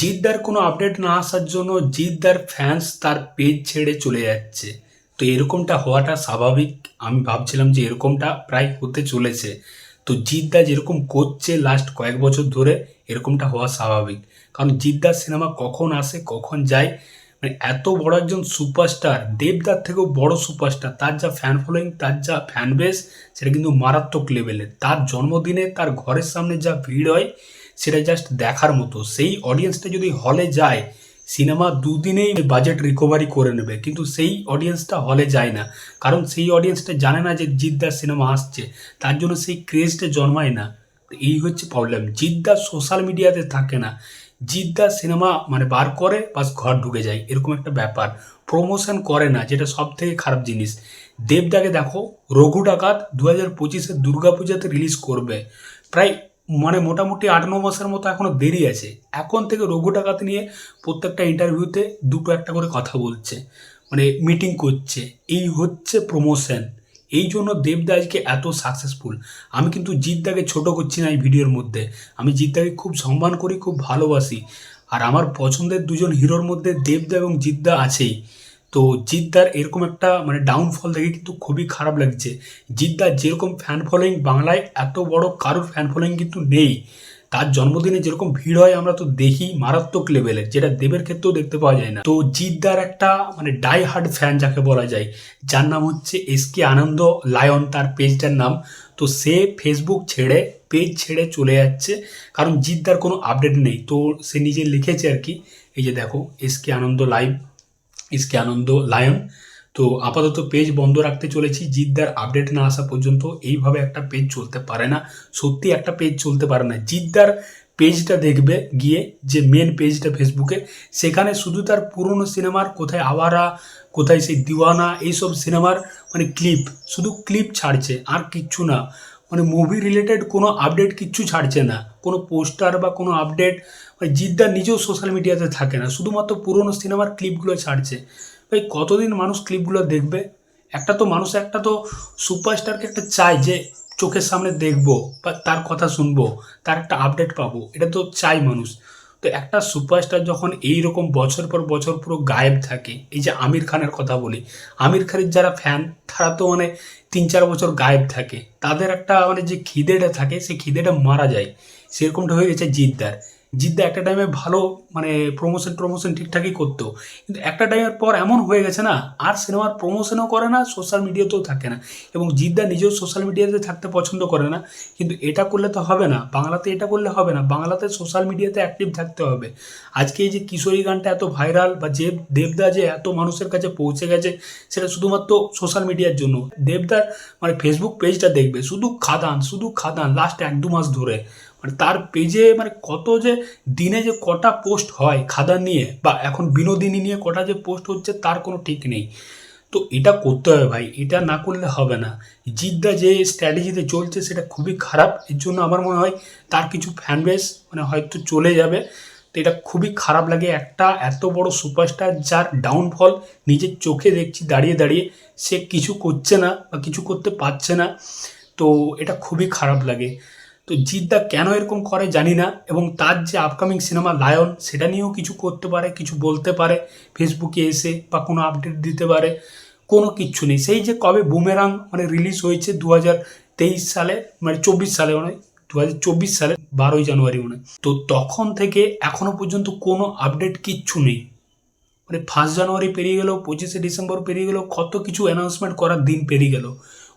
জিদ্দার কোনো আপডেট না আসার জন্য জিদ্দার ফ্যান্স তার পেজ ছেড়ে চলে যাচ্ছে। তো এরকমটা হওয়াটা স্বাভাবিক। আমি ভাবছিলাম যে এরকমটা প্রায় হতে চলেছে। তো জিদ্দা যেরকম করছে লাস্ট কয়েক বছর ধরে, এরকমটা হওয়া স্বাভাবিক। কারণ জিদ্দার সিনেমা কখন আসে, কখন যায় মানে এত বড় একজন সুপারস্টার দেবদার থেকেও বড় সুপারস্টার তার যা ফ্যান ফলোয়িং তার যা ফ্যান বেস সেটা কিন্তু মারাত্মক লেভেলের তার জন্মদিনে, তার ঘরের সামনে যা ভিড় হয় সেটা জাস্ট দেখার মতো। সেই অডিয়েন্সটা যদি হলে যায় সিনেমা দুদিনেই বাজেট রিকভারি করে নেবে। কিন্তু সেই অডিয়েন্সটা হলে যায় না। কারণ সেই অডিয়েন্সটা জানে না যে জিদ্দার সিনেমা আসছে। তার জন্য সেই ক্রেজটা জন্মায় না। এই হচ্ছে প্রবলেম জিদ্দা সোশ্যাল মিডিয়াতে থাকে না। জিদ্দার সিনেমা মানে বার করে, বাস ঘর ঢুকে যায়। এরকম একটা ব্যাপার। প্রমোশন করে না, যেটা সব থেকে খারাপ জিনিস। দেবদাকে দেখো, রঘু ডাকাত দু হাজার পঁচিশে দুর্গাপূজাতে রিলিজ করবে। প্রায় মানে মোটামুটি আট, ন মাসের মতো এখনও দেরি আছে। এখন থেকে রঘু ডাকাত নিয়ে প্রত্যেকটা ইন্টারভিউতে দুটো একটা করে কথা বলছে মানে মিটিং করছে। এই হচ্ছে প্রমোশন এই জন্য দেবদা আজকে এত সাকসেসফুল আমি কিন্তু জিদ্দাকে ছোট করছি না এই ভিডিওর মধ্যে। আমি জিদ্দাকে খুব সম্মান করি, খুব ভালোবাসি। আর আমার পছন্দের দুজন হিরোর মধ্যে দেবদা এবং জিদ্দা আছেই। তো জিদ্দার এরকম একটা মানে ডাউনফল দেখে কিন্তু খুবই খারাপ লাগছে। জিদ্দার যেরকম ফ্যান ফলোয়িং বাংলায়, এত বড় কারোর ফ্যান ফলোয়িং কিন্তু নেই। তার জন্মদিনে যেরকম ভিড় হয়, আমরা তো দেখি মারাত্মক লেভেলের যেটা দেবের ক্ষেত্রেও দেখতে পাওয়া যায় না। তো জিদ্দার একটা মানে ডাই হার্ড ফ্যান যাকে বলা যায়, যার নাম হচ্ছে এস কে আনন্দ লায়ন, তার পেজটার নাম। তো সে ফেসবুক ছেড়ে পেজ ছেড়ে চলে যাচ্ছে, কারণ জিদ্দার কোনো আপডেট নেই। তো সে নিজে লিখেছে আর কি, এই যে দেখো এস কে আনন্দ লাইভ ইসকে আনন্দ লায়ন তো আপাতত পেজ বন্ধ রাখতে চলেছি, জিদ্দার আপডেট না আসা পর্যন্ত এইভাবে একটা পেজ চলতে পারে না। সত্যি একটা পেজ চলতে পারে না। জিদ্দার পেজটা দেখবে গিয়ে যে মেন পেজটা ফেসবুকে সেখানে শুধু তার পুরনো সিনেমার কোথায় আওয়ারা, কোথায় সেই দিওয়ানা, এইসব সিনেমার মানে ক্লিপ শুধু ক্লিপ ছাড়ছে, আর কিচ্ছু না। মানে মুভি রিলেটেড কোনো আপডেট কিচ্ছু ছাড়ছে না। কোনো পোস্টার বা কোনো আপডেট জিদ্দার নিজেও সোশ্যাল মিডিয়াতে থাকে না। শুধুমাত্র পুরনো সিনেমার ক্লিপগুলো ছাড়ছে। ভাই কতদিন মানুষ ক্লিপগুলো দেখবে? একটা তো মানুষ, একটা তো সুপারস্টারকে একটা চাই যে চোখের সামনে দেখব বা তার কথা শুনব, তার একটা আপডেট পাবো। এটা তো চাই মানুষ। তো একটা সুপারস্টার যখন এই রকম বছর পর বছর পুরো গায়েব থাকে, এই যে আমির খানের কথা বলি, আমির খানের যারা ফ্যান তারা তো মানে তিন চার বছর গায়েব থাকে। তাদের একটা মানে যে খিদেটা থাকে, সেই খিদেটা মারা যায়। সেরকমটা হয়ে গেছে জিদ্দার। জিদ্দা একটা টাইমে ভালো মানে প্রমোশন প্রমোশন ঠিকঠাকই করতো। কিন্তু একটা টাইমের পর এমন হয়ে গেছে না, আর সিনেমার প্রমোশনও করে না সোশ্যাল মিডিয়াতেও থাকে না। এবং জিদ্দা নিজেও সোশ্যাল মিডিয়াতে থাকতে পছন্দ করে না। কিন্তু এটা করলে তো হবে না, বাংলাতে এটা করলে হবে না, বাংলাতে সোশ্যাল মিডিয়াতে অ্যাক্টিভ থাকতে হবে। আজকে এই যে কিশোরী গানটা এত ভাইরাল বা যে দেবদা যে এত মানুষের কাছে পৌঁছে গেছে, সেটা শুধুমাত্র সোশ্যাল মিডিয়ার জন্য। দেবদার মানে ফেসবুক পেজটা দেখবে, শুধু খাদান শুধু খাদান লাস্ট এক দু মাস ধরে। মানে তার পেজে মানে কত যে দিনে যে কটা পোস্ট হয় খাদান নিয়ে বা এখন বিনোদিনী নিয়ে কটা যে পোস্ট হচ্ছে তার কোনো ঠিক নেই। তো এটা করতে হবে ভাই, এটা না করলে হবে না। জিদ্দা যে স্ট্র্যাটেজিতে চলছে সেটা খুবই খারাপ, এর জন্য আমার মনে হয় তার কিছু ফ্যান বেস মানে হয়তো চলে যাবে। তো এটা খুবই খারাপ লাগে, একটা এত বড় সুপারস্টার যার ডাউনফল নিজের চোখে দেখছি দাঁড়িয়ে দাঁড়িয়ে, সে কিছু করছে না বা কিছু করতে পারছে না। তো এটা খুবই খারাপ লাগে। তো জিদ্দা কেন এরকম করে জানি না, এবং তার যে আপকামিং সিনেমা লায়ন, সেটা নিয়েও কিছু করতে পারে, কিছু বলতে পারে ফেসবুকে এসে বা কোনো আপডেট দিতে পারে, কোনো কিচ্ছু নেই। সেই যে কবে বুমেরাং মানে রিলিজ হয়েছে দু তেইশ সালে মানে চব্বিশ সালে মনে দু হাজার চব্বিশ সালে বারোই জানুয়ারি মনে তো তখন থেকে এখনও পর্যন্ত কোনো আপডেট কিচ্ছু নেই। মানে ফার্স্ট জানুয়ারি পেরিয়ে গেল, পঁচিশে ডিসেম্বর পেরিয়ে গেল, কত কিছু অ্যানাউন্সমেন্ট করার দিন পেরিয়ে গেল।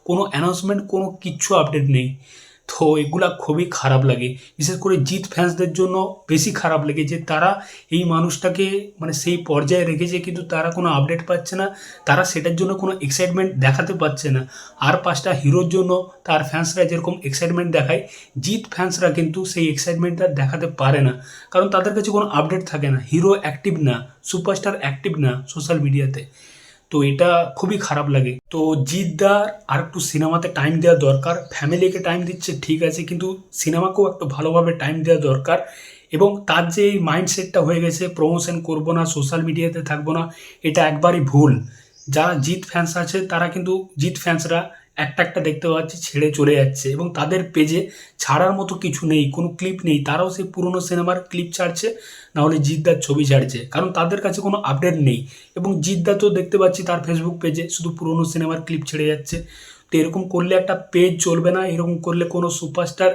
কোনো অ্যানাউন্সমেন্ট কোনো কিচ্ছু আপডেট নেই। তো এগুলা খুবই খারাপ লাগে। বিশেষ করে জিৎ ফ্যান্সদের জন্য বেশি খারাপ লাগে যে তারা এই মানুষটাকে মানে সেই পর্যায়ে রেখেছে কিন্তু তারা কোনো আপডেট পাচ্ছে না। তারা সেটার জন্য কোনো এক্সাইটমেন্ট দেখাতে পারছে না। আর পাঁচটা হিরোর জন্য তার ফ্যান্সরা যেরকম এক্সাইটমেন্ট দেখায় জিৎ ফ্যান্সরা কিন্তু সেই এক্সাইটমেন্টটা দেখাতে পারে না। কারণ তাদের কাছে কোনো আপডেট থাকে না। হিরো অ্যাক্টিভ না সুপারস্টার অ্যাক্টিভ না সোশ্যাল মিডিয়াতে তো এটা খুবই খারাপ লাগে। তো জিদ্দার আর একটু সিনেমাতে টাইম দেওয়া দরকার ফ্যামিলিকে টাইম দিচ্ছে, ঠিক আছে, কিন্তু সিনেমাকেও একটু ভালোভাবে টাইম দেওয়া দরকার এবং তার যে এই মাইন্ডসেটটা হয়ে গেছে প্রমোশন করব না সোশ্যাল মিডিয়াতে থাকব না, এটা একবারই ভুল। যারা জিৎ ফ্যান্স আছে, তারা কিন্তু, জিৎ ফ্যান্সরা একটা একটা দেখতে পাচ্ছি ছেড়ে চলে যাচ্ছে এবং তাদের পেজে ছাড়ার মতো কিছু নেই, কোনো ক্লিপ নেই। তারাও সেই পুরনো সিনেমার ক্লিপ ছাড়ছে, না হলে জিদ্দার ছবি ছাড়ছে। কারণ তাদের কাছে কোনো আপডেট নেই। এবং জিদ্দা তো দেখতে পাচ্ছি তার ফেসবুক পেজে শুধু পুরনো সিনেমার ক্লিপ ছেড়ে যাচ্ছে। তো এরকম করলে একটা পেজ চলবে না, এরকম করলে কোনো সুপারস্টার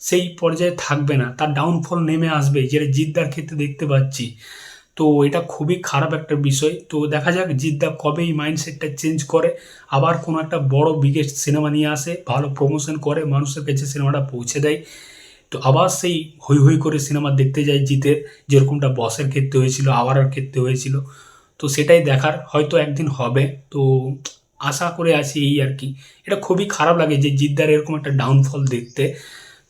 সেই পর্যায়ে থাকবে না। তার ডাউনফল নেমে আসবে, যেটা জিদ্দার ক্ষেত্রে দেখতে পাচ্ছি। তো এটা খুবই খারাপ একটা বিষয়। তো দেখা যাক জিদ্দা কবে এই মাইন্ডসেটটা চেঞ্জ করে। আবার কোনো একটা বড় বিগেস্ট সিনেমা নিয়ে আসে, ভালো প্রমোশন করে, মানুষের কাছে সিনেমাটা পৌঁছে দেয়। তো আবার সেই হই হই করে সিনেমা দেখতে যায় জিতের, যেরকমটা বসের ক্ষেত্রে হয়েছিল, আওয়ারের ক্ষেত্রে হয়েছিল। তো সেটাই দেখার, হয়তো একদিন হবে। তো আশা করে আছি এই আর কি। এটা খুবই খারাপ লাগে যে জিদ্দার এরকম একটা ডাউনফল দেখতে।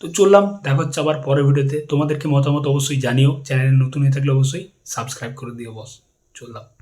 তো চললাম, দেখা হচ্ছে আবার পরের ভিডিওতে। তোমাদেরকে মতামত অবশ্যই জানিও। চ্যানেলে নতুন হয়ে থাকলে অবশ্যই সাবস্ক্রাইব করে দিও বস। চললাম।